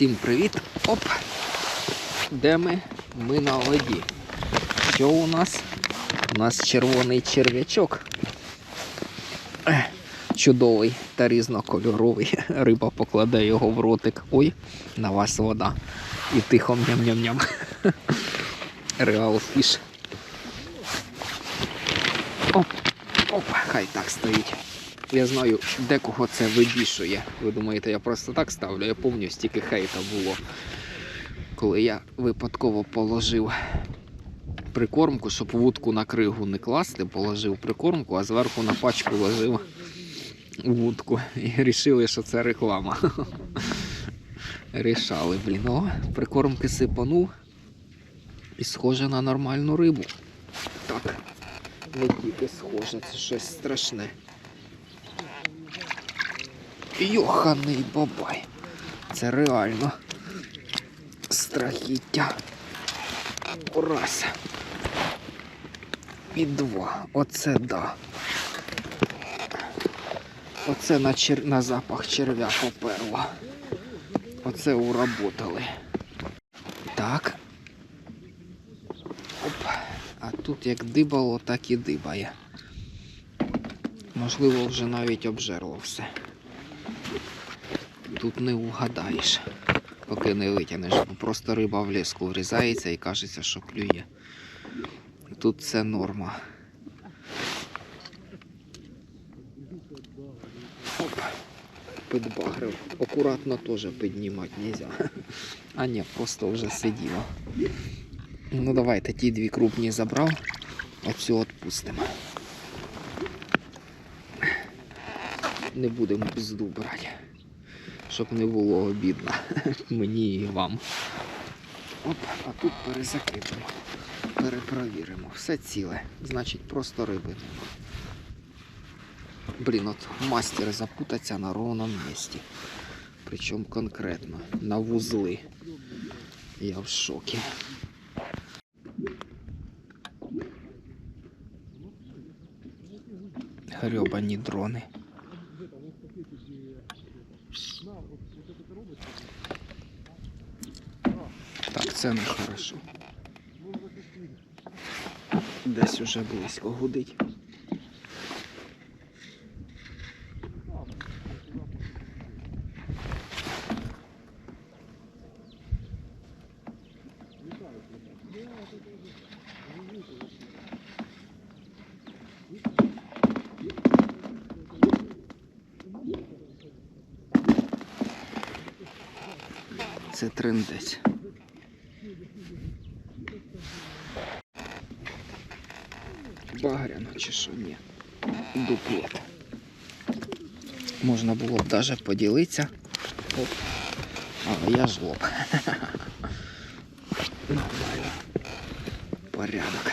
Всім привіт! Оп! Де ми? Ми на воді. Що у нас? У нас червоний черв'ячок. Чудовий та різнокольоровий. Риба покладе його в ротик. Ой, на вас вода. І тихо ням-ням-ням. Реал фіш. Оп, оп, хай так стоїть. Я знаю, декого це вибішує. Ви думаєте, я просто так ставлю? Я пам'ятаю, стільки хейта було. Коли я випадково положив прикормку, щоб вудку на кригу не класти, положив прикормку, а зверху на пачку ложив вудку. І вирішили, що це реклама. Рішали, блін. О, прикормки сипанув. І схоже на нормальну рибу. Так, не тільки схоже, це щось страшне. Йоханий бабай. Це реально страхіття. Раз. І два. Оце да. Оце на, чер... на запах черв'я поперло. Оце уработали. Так. Оп. А тут як дибало, так і дибає. Можливо, вже навіть обжерло все. Тут не угадаєш, поки не витягнеш. Просто риба в ліску врізається і кажеться, що клює. Тут це норма. Оп, підбагрив. Акуратно теж піднімати нельзя. А ні, просто вже сиділо. Ну давайте ті дві крупні забрав, оцю відпустимо. Не будемо пізду брати щоб не було обідно мені і вам. Оп, а тут перезакипимо. Перепровіримо. Все ціле. Значить, просто риби. Блін, от мастер запутаться на ровному місці. Причому конкретно на вузли. Я в шокі. Гребані дрони. Так, це не хорошо. Десь уже близько гудить. Це трендець. Багряно чи що ні. Дуплет. Можна було б навіть поділитися. Оп. Але я жлоб. Нормально. Порядок.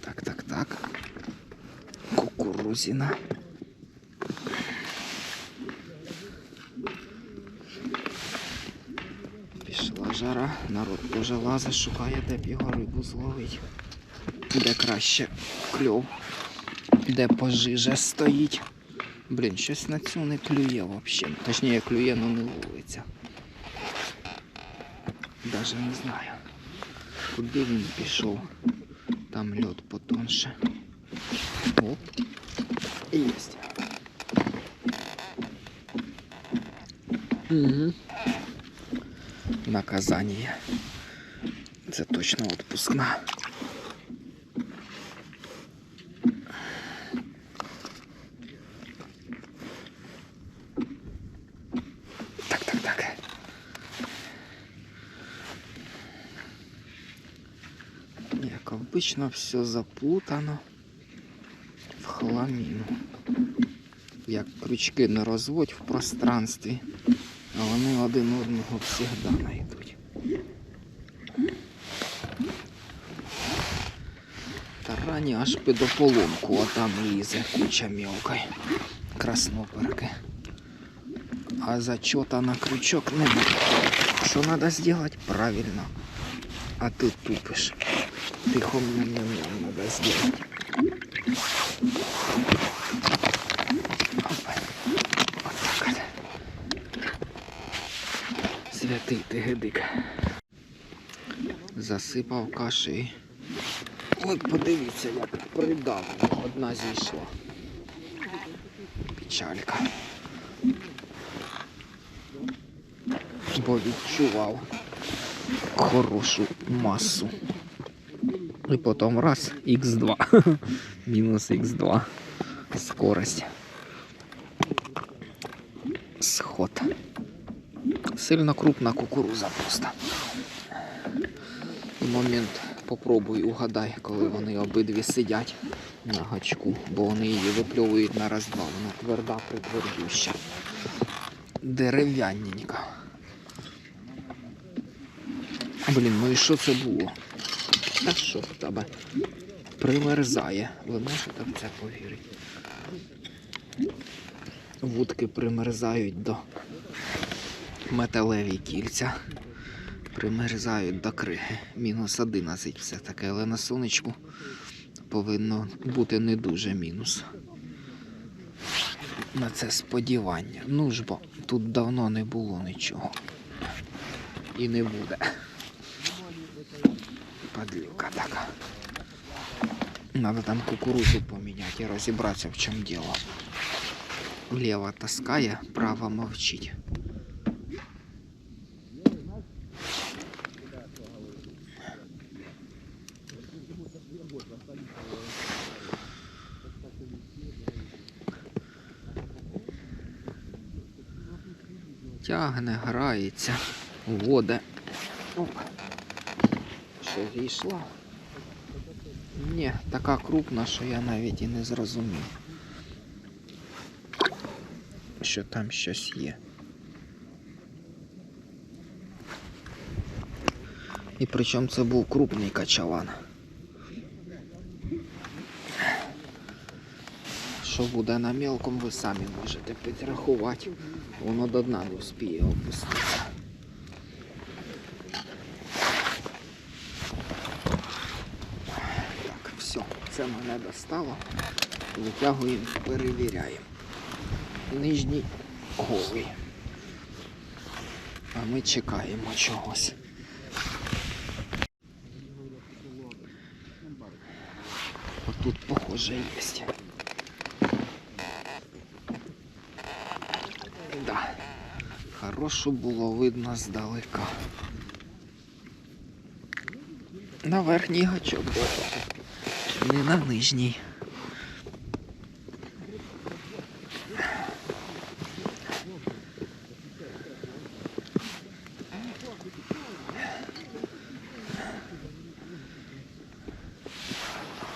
Так, так, так. Кукурузина. Жара, народ дуже лазить, шукає, де б його рибу зловить. Де краще кльов, де пожиже стоїть. Блін, щось на цю не клює взагалі. Точніше клює, але не ловиться. Даже не знаю. Куди він пішов? Там льот потонше. Оп. Есть. Угу. Наказание. Це точно отпускна. Так, так, так. Як обично, все заплутано в хламіну. Як крючки не розводь в пространстві, а вони один одного завжди знайдуть. Тарані аж ополонку, а там лізе куча мілкої. Красноперки. А зачета на крючок не буде. Що треба зробити? Правильно. А ти тупиш. Тихо мне надо сделать. Опа. Отак от. Святий ти гидик. Засипав кашею. От подивіться, як придавлено. Одна зійшла. Печалька. Бо відчував хорошу масу. І потім раз х2. Мінус х2. Скорость. Сход. Сильно крупна кукуруза просто. Момент попробуй угадай, коли вони обидві сидять на гачку, бо вони її випльовують на раз-два. Вона тверда притвердюща. Дерев'янненька. Блін, ну і що це було? Та що в тебе? Примерзає. Ви можете в це повірити? Вудки примерзають до металеві кільця. Примерзають до криги. Мінус 11 все таке, але на сонечку повинно бути не дуже мінус. На це сподівання. Ну ж бо тут давно не було нічого. І не буде. Подлюка така. Надо там кукурузу поміняти і розібратися, в чому діло. Лева таскає, право мовчить. Тягне, грається, воде. Опа. Ще зійшла. Ні, така крупна, що я навіть і не зрозумів. Що там щось є. І причому це був крупний качалан. Що буде на мелком, ви самі можете підрахувати. Воно до дна не успіє опуститися. Так, все, це мене достало. Витягуємо, перевіряємо. Нижній голий. А ми чекаємо чогось. Отут, похоже, є. Да. Хорошо було видно здалека. На верхній гачок не на нижній.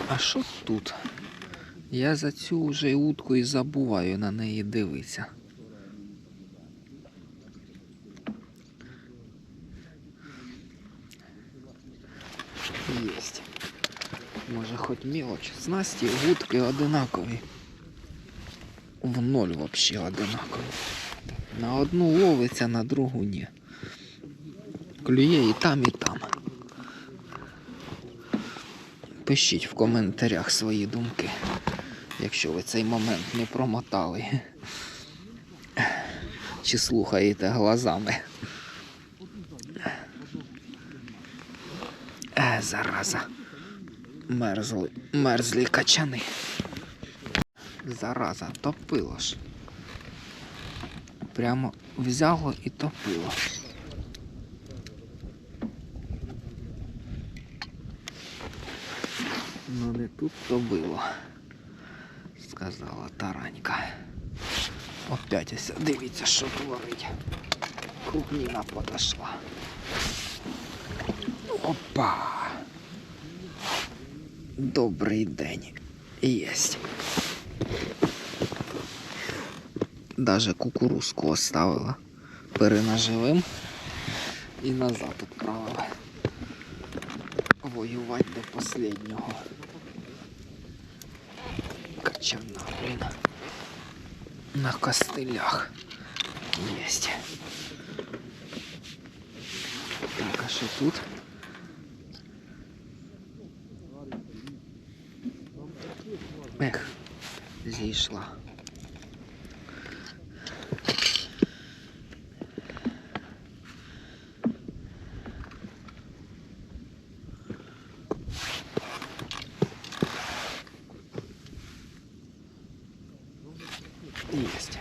А що тут? Я за цю вже утку і забуваю на неї дивитися. Есть. Хоч мелочь. Снасті вудки одинакові. В ноль вообще одинакові. На одну ловиться, на другу ні. Клює і там, і там. Пишіть в коментарях свої думки, якщо ви цей момент не промотали. Чи слухаєте глазами. Е, зараза. Мерзли, мерзлі качани. Зараза, топило ж. Прямо взяло і топило. Ну не тут то було, сказала таранька. Опять ось дивіться, що творить. Крупніна подошла. Опа. Добрий день. Єсть. Даже кукурузку оставила. Перенаживим і назад відправила. Воювати до последнього. Качана, блін. На костилях. Єсть. Так, а що тут? Зійшла. Есть.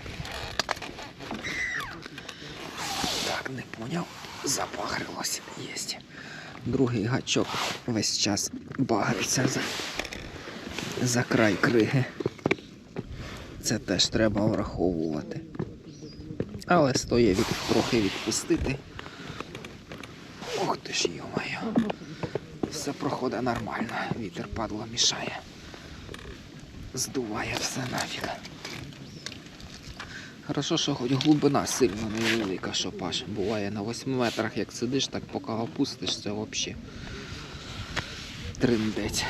Так, не поняв. Забагрилось. Єсть. Другий гачок весь час багриться за, за край криги. Це теж треба враховувати. Але стоїть від, трохи відпустити. Ох ти ж йомаю. Все проходить нормально. Вітер падло мішає. Здуває все нафіг. Хорошо, що хоч глибина сильно невелика, що паш. Буває на 8 метрах, як сидиш, так поки опустишся взагалі. Триндець.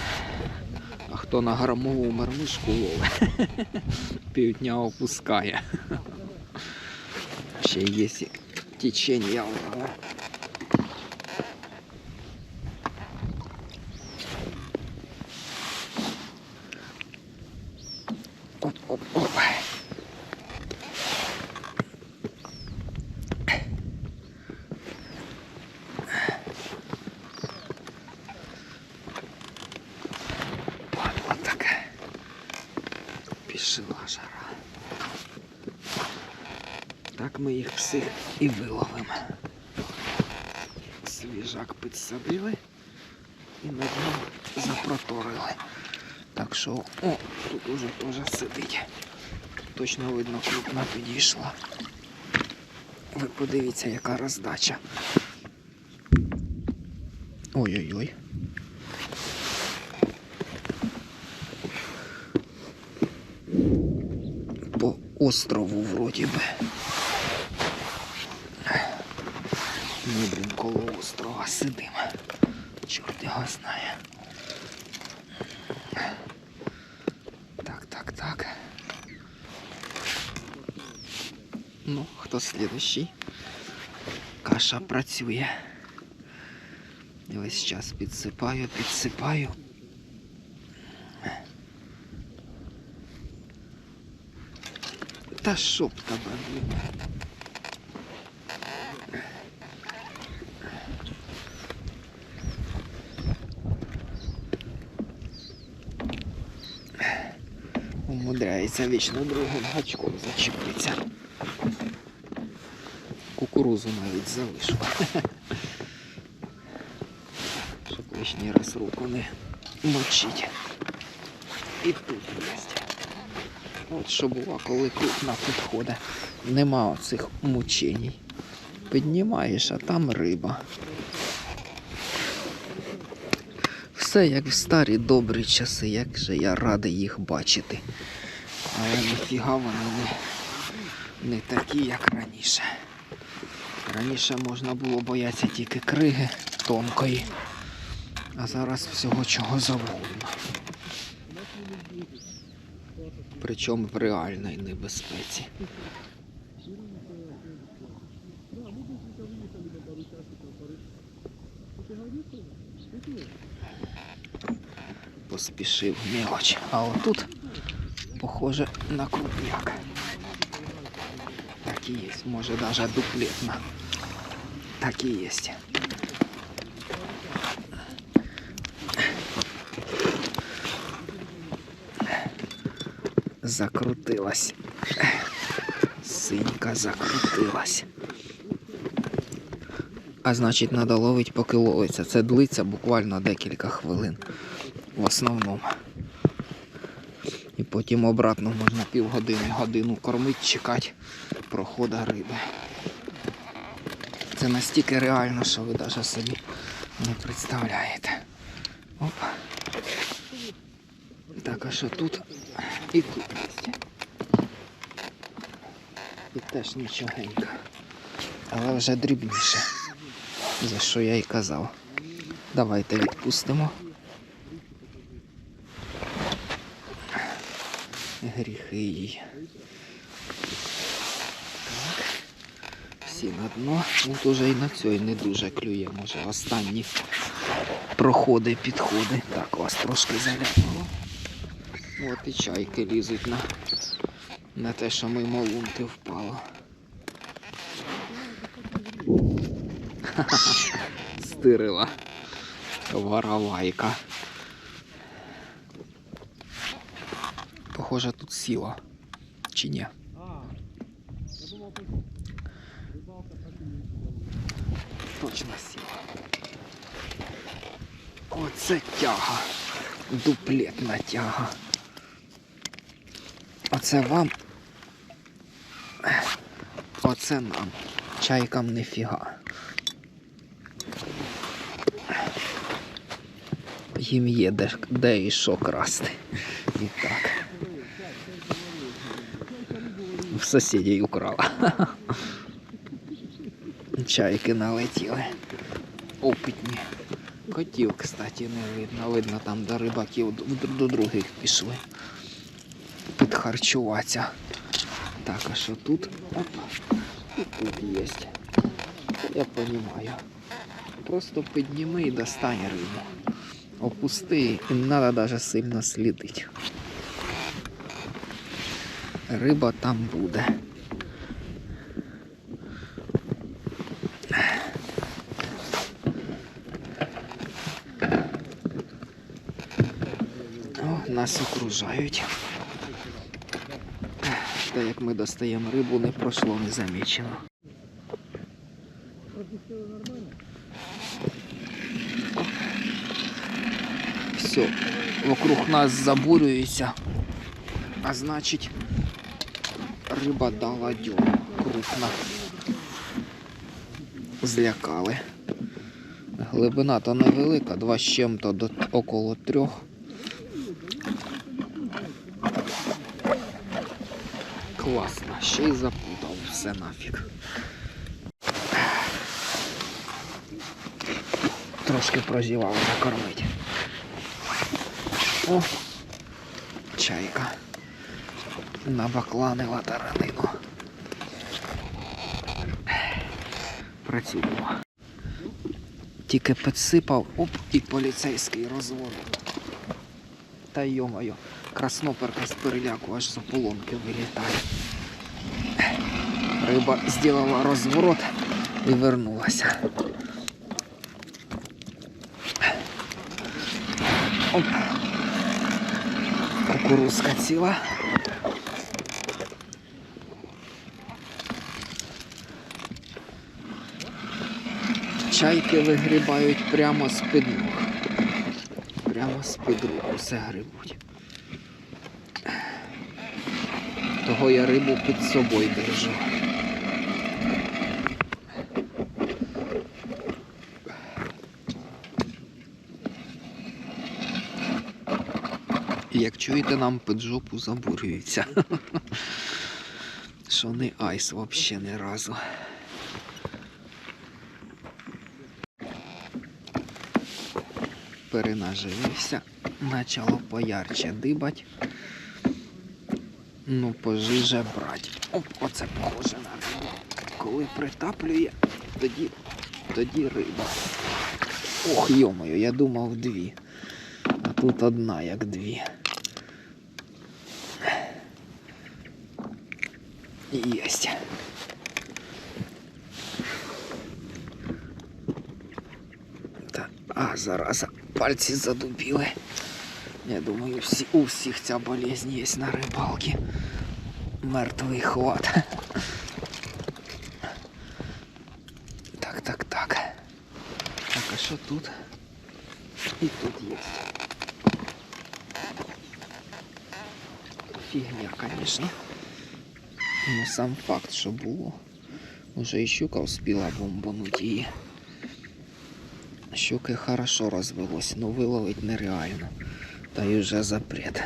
Хто на грамову мармишку ловить, півдня опускає. Ще є течення. воно. Оп, оп, оп. Падла така. Пішла жара. Так ми їх всіх і виловимо. Свіжак підсадили і на дно запроторили. Так що, о, тут уже теж сидить. Точно видно, крупна підійшла. Ви подивіться, яка роздача. Ой-ой-ой. По острову вроді би. Ми, блін, коло острова сидимо. Чорт його знає. Так, так, так. Ну, хто слідущий? Каша працює. Весь час підсипаю, підсипаю. Та щоб тебе, блін. Умудряється вічно другим гачком зачепитися. Кукурузу навіть залишив. Щоб лишній раз руку не мочить. І тут є. От що бува, коли крупна підходить. Нема оцих мученій. Піднімаєш, а там риба. Все як в старі добрі часи, як же я радий їх бачити. Але ніфіга вони не, не такі, як раніше. Раніше можна було боятися тільки криги тонкої, а зараз всього чого завгодно. Причому в реальній небезпеці. Поспішив мелоч. А отут, похоже, на крупняк. Так і є, може даже дуплетна. Так і є. Закрутилась. Синька закрутилась. А значить, треба ловити, поки ловиться. Це длиться буквально декілька хвилин. В основному. І потім обратно можна півгодини, годину кормити, чекати проходу риби. Це настільки реально, що ви навіть собі не представляєте. Оп. Так, а що тут? І тут. І теж нічогенько. Але вже дрібніше. За що я й казав. Давайте відпустимо. Гріхи їй. Так. Всі на дно. От уже і на цій не дуже клює. Може останні проходи, підходи. Так, вас трошки заляпало. От і чайки лізуть на, на те, що мимо лунки впало. Стирила. Воровайка. Похоже, тут сіла. Чи ні? Точно сіла. Оце тяга. Дуплетна тяга. Оце вам. Оце нам. Чайкам нефіга. Їм є де, де і що красти. І так. В сусідів украла. Чайки налетіли. Опитні. Котів, кстати, не видно. Видно там до рибаків до, других пішли. Підхарчуватися. Так, а що тут? Оп. Тут є. Я розумію. Просто підніми і достань рибу. Опусти, і не треба навіть сильно слідити. Риба там буде. О, нас окружають. Та як ми достаємо рибу, не пройшло незамічено. Все, вокруг нас забурюється, а значить риба дала дьогу крупна. Злякали. Глибина то невелика, два з чим-то до около трьох. Класно, ще й запутав все нафіг. Трошки прозівав накормить. О, чайка. Набакланила таранину. Працюємо. Тільки підсипав, оп, і поліцейський розворот. Та йомаю, красноперка з переляку аж з ополонки вилітає. Риба зробила розворот і вернулася. Оп. Кукурузка ціла. Чайки вигрібають прямо з під ног. Прямо з під рук усе грибуть. Того я рибу під собою держу. Як чуєте, нам під жопу забурюється. Що не айс взагалі ні разу. Перенаживився, почало поярче дибать. Ну, пожиже брать. Оп, оце похоже на рибу. Коли притаплює, тоді, тоді риба. Ох, йомою, я думав дві. А тут одна, як дві. Єсть. Та, а, зараза, пальці задубіли. Я думаю, всі, у всіх ця болезнь є на рибалці. Мертвий хват. Так, так, так. Так, а що тут? І тут є. Фігня, звісно. Ну сам факт, що було. Уже і щука успіла бомбануть її. Щуки хорошо розвелось, но виловить нереально. Та й уже запрет.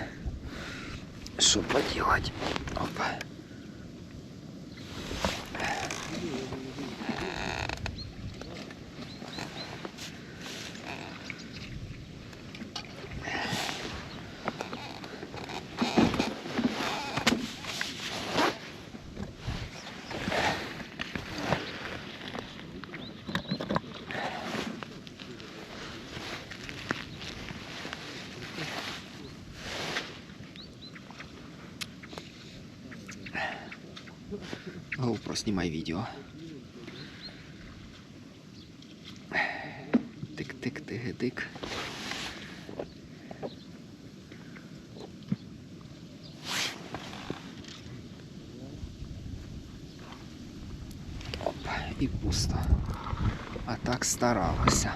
Що поделать? Опа. GoPro, знімай відео. Тик-тик-тик-тик. Оп, і пусто. А так старалася.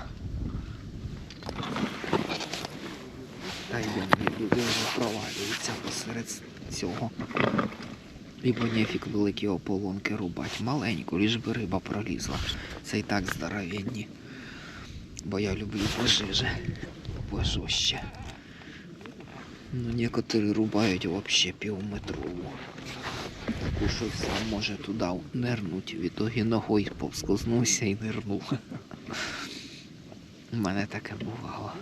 Та йдемо, люди вже провалюються посеред цього. Ібо нефік великі ополонки рубать. Маленьку, ліж би риба пролізла. Це і так здоровенні. Бо я люблю пожиже. Пожорстче. Ну, некоторі рубають вообще півметрову. Таку, що сам може туди нирнуть. В ітогі ногою повскознувся і нирнув. У мене таке бувало.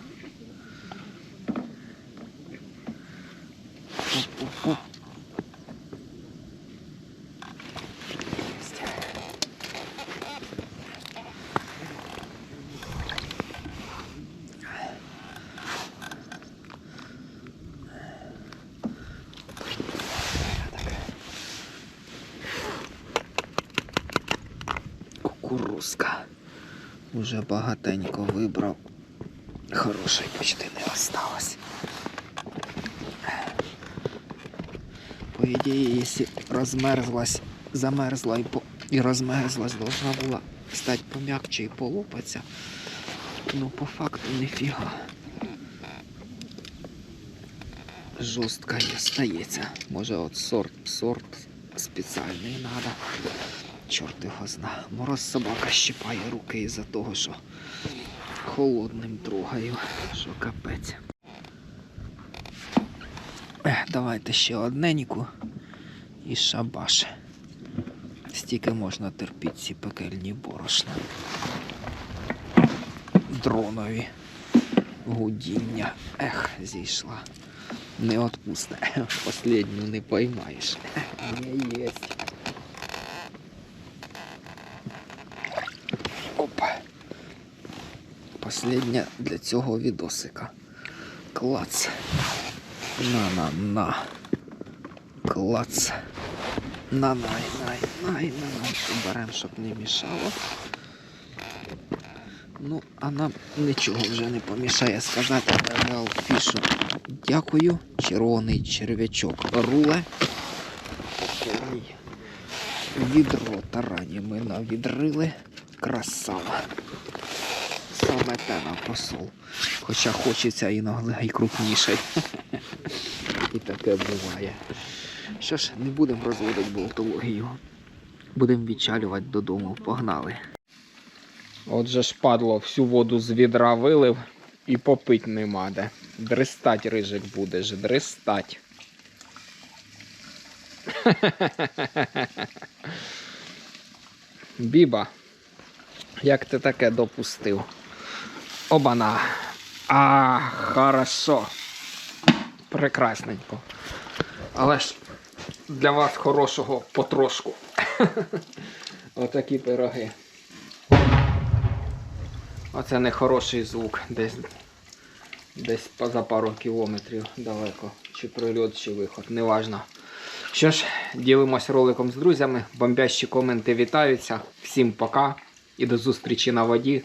Оп-оп-оп. Єсть. Кукурузка. Уже багатенько вибрав. Хорошої почти не осталось. По ідеї, якщо розмерзлась, замерзла і, по... і розмерзлась, должна була стати пом'якче і полопатися. Ну, по факту ніфіга. Жорстка і стається. Може от сорт, сорт спеціальний треба. Чорт його зна. Мороз собака щипає руки із-за того, що холодним трогаю, що капець. Давайте ще одненьку і шабаш. Стільки можна терпіти ці пекельні борошна. Дронові гудіння. Ех, зійшла. Не отпусне. Последню не поймаєш. Не єсть. Последня для цього відосика. Клац. На-на-на. Клац. На най най най на най Берем, щоб не мішало. Ну, а нам нічого вже не помішає сказати Реал Фішу. Дякую. Червоний черв'ячок руле. Відро тарані ми навідрили. Красава. Саме те на посол. Хоча хочеться іноді і крупніший. І таке буває. Що ж, не будемо розводити болтологію. Будемо відчалювати додому. Погнали. Отже ж падло, всю воду з відра вилив і попить нема де. Дристать рижик будеш, дристать. Біба, як ти таке допустив? Обана. А, хорошо. Прекрасненько. Але ж для вас хорошого потрошку. Отакі пироги. Оце не хороший звук, десь, десь поза пару кілометрів далеко. Чи прильот, чи виход, неважно. Що ж, ділимось роликом з друзями. Бомбящі коменти вітаються. Всім пока і до зустрічі на воді.